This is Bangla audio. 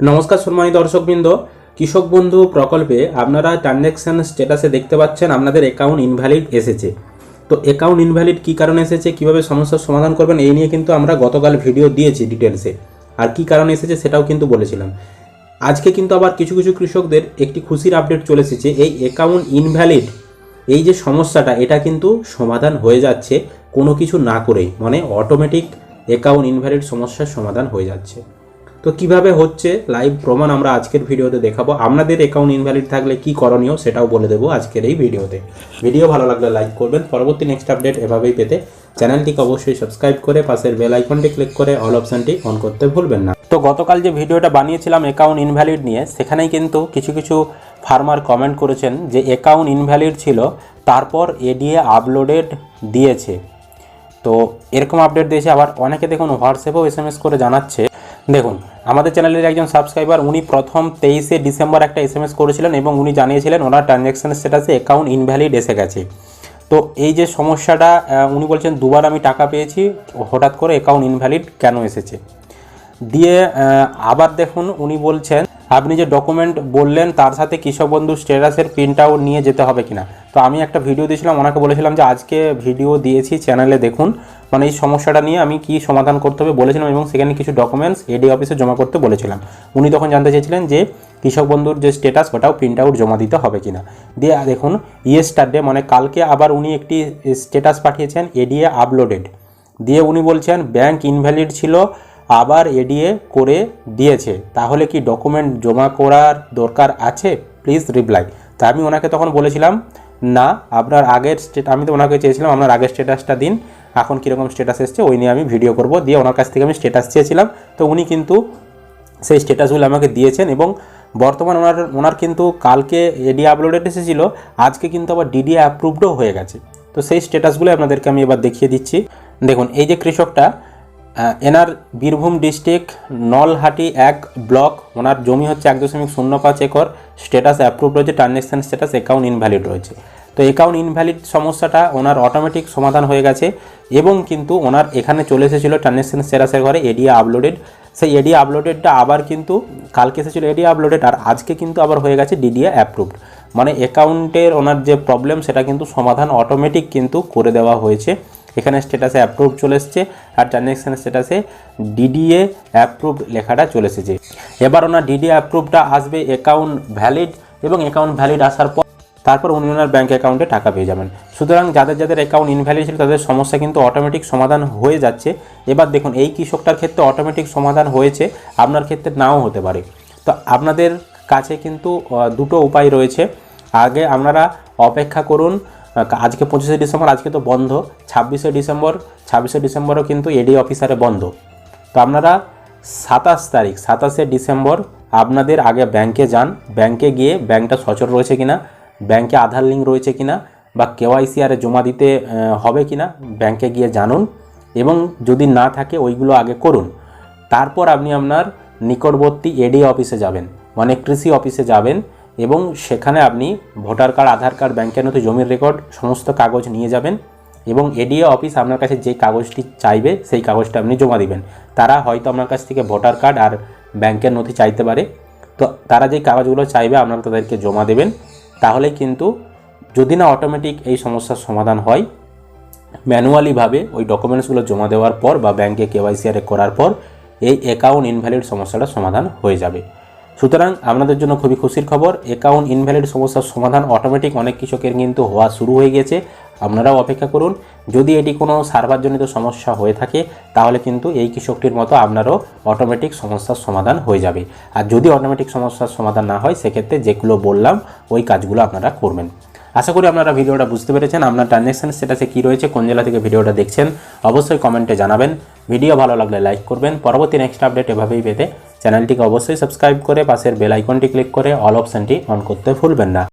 নমস্কার সম্মানিত দর্শকবৃন্দ। কৃষক বন্ধু প্রকল্পে আপনারা ট্রানজ্যাকশন স্ট্যাটাসে দেখতে পাচ্ছেন আপনাদের অ্যাকাউন্ট ইনভ্যালিড এসেছে। তো অ্যাকাউন্ট ইনভ্যালিড কী কারণে এসেছে, কীভাবে সমস্যার সমাধান করবেন এই নিয়ে কিন্তু আমরা গতকাল ভিডিও দিয়েছি ডিটেলসে আর কী কারণে এসেছে সেটাও কিন্তু বলেছিলাম। আজকে কিন্তু আবার কিছু কিছু কৃষকদের একটি খুশির আপডেট চলে এসেছে। এই অ্যাকাউন্ট ইনভ্যালিড এই যে সমস্যাটা, এটা কিন্তু সমাধান হয়ে যাচ্ছে কোনো কিছু না করেই। মানে অটোমেটিক অ্যাকাউন্ট ইনভ্যালিড সমস্যার সমাধান হয়ে যাচ্ছে। তো কীভাবে হচ্ছে লাইভ প্রমাণ আমরা আজকের ভিডিওতে দেখাবো। আপনাদের অ্যাকাউন্ট ইনভ্যালিড থাকলে কি করণীয় সেটাও বলে দেবো আজকের এই ভিডিওতে। ভিডিও ভালো লাগলে লাইক করবেন। পরবর্তী নেক্সট আপডেট এভাবেই পেতে চ্যানেলটিকে অবশ্যই সাবস্ক্রাইব করে পাশের বেল আইকনটি ক্লিক করে অল অপশনটি অন করতে ভুলবেন না। তো গতকাল যে ভিডিওটা বানিয়েছিলাম অ্যাকাউন্ট ইনভ্যালিড নিয়ে, সেখানেই কিন্তু কিছু কিছু ফার্মার কমেন্ট করেছেন যে অ্যাকাউন্ট ইনভ্যালিড ছিল, তারপর এডিএ আপলোডেড দিয়েছে। তো এরকম আপডেট দিয়েছে। আবার অনেকে দেখুন হোয়াটসঅ্যাপেও এস করে জানাচ্ছে। দেখুন, আমাদের চ্যানেলের একজন সাবস্ক্রাইবার, উনি প্রথম তেইশে ডিসেম্বর একটা এস এম এস করেছিলেন এবং উনি জানিয়েছিলেন ওনার ট্রানজ্যাকশন স্ট্যাটাসে অ্যাকাউন্ট ইনভ্যালিড এসে গেছে। তো এই যে সমস্যাটা উনি বলছেন, দুবার আমি টাকা পেয়েছি, হঠাৎ করে অ্যাকাউন্ট ইনভ্যালিড কেন এসেছে? দিয়ে আবার দেখুন, উনি বলছেন, আপনি যে ডকুমেন্ট বললেন, তার সাথে কৃষক বন্ধু স্ট্যাটাসের প্রিন্ট আউট নিয়ে যেতে হবে কিনা? তো আমি একটা ভিডিও দিয়েছিলাম, ওনাকে বলেছিলাম যে আজকে ভিডিও দিয়েছি চ্যানেলে দেখুন। মানে এই সমস্যাটা নিয়ে আমি কি সমাধান করতে হবে বলেছিলাম এবং সেখানে কিছু ডকুমেন্টস এডি অফিসে জমা করতে বলেছিলাম। উনি তখন জানতে চেয়েছিলেন যে কৃষক বন্ধুর যে স্ট্যাটাস ওটাও প্রিন্ট আউট জমা দিতে হবে কিনা। দিয়ে দেখুন ইয়েস্টারডে মানে কালকে আবার উনি একটি স্ট্যাটাস পাঠিয়েছেন এডিএ আপলোডেড দিয়ে উনি বলছেন ব্যাংক ইনভ্যালিড ছিল, আবার এডিএ করে দিয়েছে। তাহলে কি ডকুমেন্ট জমা করার দরকার আছে? প্লিজ রিপ্লাই তা আমি ওনাকে তখন বলেছিলাম না, আপনার আগের স্টেট আমি তো ওনাকে চেয়েছিলাম আপনার আগের স্টেটাসটা দিন। এখন কীরকম স্টেটাস এসছে, ওই নিয়ে আমি ভিডিও করব। দিয়ে ওনার কাছ থেকে আমি স্টেটাস চেয়েছিলাম। তো উনি কিন্তু সেই স্ট্যাটাসগুলো আমাকে দিয়েছেন এবং বর্তমান ওনার ওনার কিন্তু কালকে এডি আপলোডেড এসেছিল, আজকে কিন্তু আবার ডিডি অ্যাপ্রুভডও হয়ে গেছে। তো সেই স্ট্যাটাসগুলো আপনাদেরকে আমি এবার দেখিয়ে দিচ্ছি। দেখুন, এই যে কৃষকটা এনার বীরভূম ডিস্ট্রিক্ট নলহাটি এক ব্লক। ওনার জমি হচ্ছে এক দশমিক শূন্য পাঁচ একর। স্ট্যাটাস অ্যাপ্রুভ রয়েছে ট্রানজ্যাকশন স্ট্যাটাস অ্যাকাউন্ট ইনভ্যালিড রয়েছে। তো অ্যাকাউন্ট ইনভ্যালিড সমস্যাটা ওনার অটোমেটিক সমাধান হয়ে গেছে এবং কিন্তু ওনার এখানে চলে এসেছিল ট্রানজ্যাকশন স্ট্যাটাসের ঘরে এডিয়া আপলোডেড সেই এডিয়া আপলোডেডটা আবার কিন্তু কালকে এসেছিল এডিয়া আপলোডেড আর আজকে কিন্তু আবার হয়ে গেছে ডিডিএ অ্যাপ্রুভড মানে অ্যাকাউন্টের ওনার যে প্রবলেম, সেটা কিন্তু সমাধান অটোমেটিক কিন্তু করে দেওয়া হয়েছে। এখানে স্ট্যাটাসে অ্যাপ্রুভ চলে এসছে আর ট্রানজ্যাকশান স্ট্যাটাসে ডিডিএ অ্যাপ্রুভ লেখাটা চলে এসেছে। এবার ওনার ডিডিএ অ্যাপ্রুভটা আসবে অ্যাকাউন্ট ভ্যালিড এবং অ্যাকাউন্ট ভ্যালিড আসার পর তারপর উনি ওনার ব্যাঙ্ক অ্যাকাউন্টে টাকা পেয়ে যাবেন। সুতরাং যাদের যাদের অ্যাকাউন্ট ইনভ্যালিড ছিল, তাদের সমস্যা কিন্তু অটোমেটিক সমাধান হয়ে যাচ্ছে। এবার দেখুন, এই কৃষকটার ক্ষেত্রে অটোমেটিক সমাধান হয়েছে, আপনার ক্ষেত্রে নাও হতে পারে। তো আপনাদের কাছে কিন্তু দুটো উপায় রয়েছে। আগে আপনারা অপেক্ষা করুন আজকে পঁচিশে ডিসেম্বর, আজকে তো বন্ধ। ছাব্বিশে ডিসেম্বর, ছাব্বিশে ডিসেম্বরও কিন্তু এডি অফিসারে বন্ধ। তো আপনারা সাতাশ তারিখ, সাতাশে ডিসেম্বর আপনাদের আগে ব্যাংকে যান। ব্যাংকে গিয়ে ব্যাংকটা সচল রয়েছে কিনা, ব্যাংকে আধার লিঙ্ক রয়েছে কিনা, বা কেওয়াইসি আরে জমা দিতে হবে কিনা, ব্যাংকে গিয়ে জানুন। এবং যদি না থাকে, ওইগুলো আগে করুন। তারপর আপনি আপনার নিকটবর্তী এডি অফিসে যাবেন। মানে কৃষি অফিসে যাবেন এবং সেখানে আপনি ভোটার কার্ড, আধার কার্ড ব্যাংকের নথি, জমির রেকর্ড সমস্ত কাগজ নিয়ে যাবেন এবং এডিএ অফিস আপনার কাছে যে কাগজটি চাইবে সেই কাগজটা আপনি জমা দিবেন। তারা হয়তো আপনার কাছ থেকে ভোটার কার্ড আর ব্যাংকের নথি চাইতে পারে। তো তারা যেই কাগজগুলো চাইবে আপনারা তাদেরকে জমা দেবেন। তাহলে কিন্তু যদি না অটোমেটিক এই সমস্যার সমাধান হয় ম্যানুয়ালিভাবে ওই ডকুমেন্টসগুলো জমা দেওয়ার পর বা ব্যাংকে কেওয়াইসিআরে করার পর এই অ্যাকাউন্ট ইনভ্যালিড সমস্যাটা সমাধান হয়ে যাবে। সুতরাং আপনাদের জন্য খুবই খুশির খবর অ্যাকাউন্ট ইনভ্যালিড সমস্যার সমাধান অটোমেটিক অনেক কৃষকের কিন্তু হওয়া শুরু হয়ে গেছে। আপনারাও অপেক্ষা করুন। যদি এটি কোনো সার্ভারজনিত সমস্যা হয়ে থাকে, তাহলে কিন্তু এই কৃষকটির মতো আপনারও অটোমেটিক সমস্যার সমাধান হয়ে যাবে। আর যদি অটোমেটিক সমস্যার সমাধান না হয়, সেক্ষেত্রে যেগুলো বললাম, ওই কাজগুলো আপনারা করবেন। আশা করি আপনারা ভিডিওটা বুঝতে পেরেছেন। আপনার ট্রানজ্যাকশন স্ট্যাটাসে কী রয়েছে, কোন জেলা থেকে ভিডিওটা দেখছেন, অবশ্যই কমেন্টে জানাবেন। ভিডিও ভালো লাগলে লাইক করবেন। পরবর্তী নেক্সট আপডেট এভাবেই পেতে চ্যানেলটিকে অবশ্যই সাবস্ক্রাইব করে পাশের বেল আইকনটি ক্লিক করে অল অপশানটি অন করতে ভুলবেন না।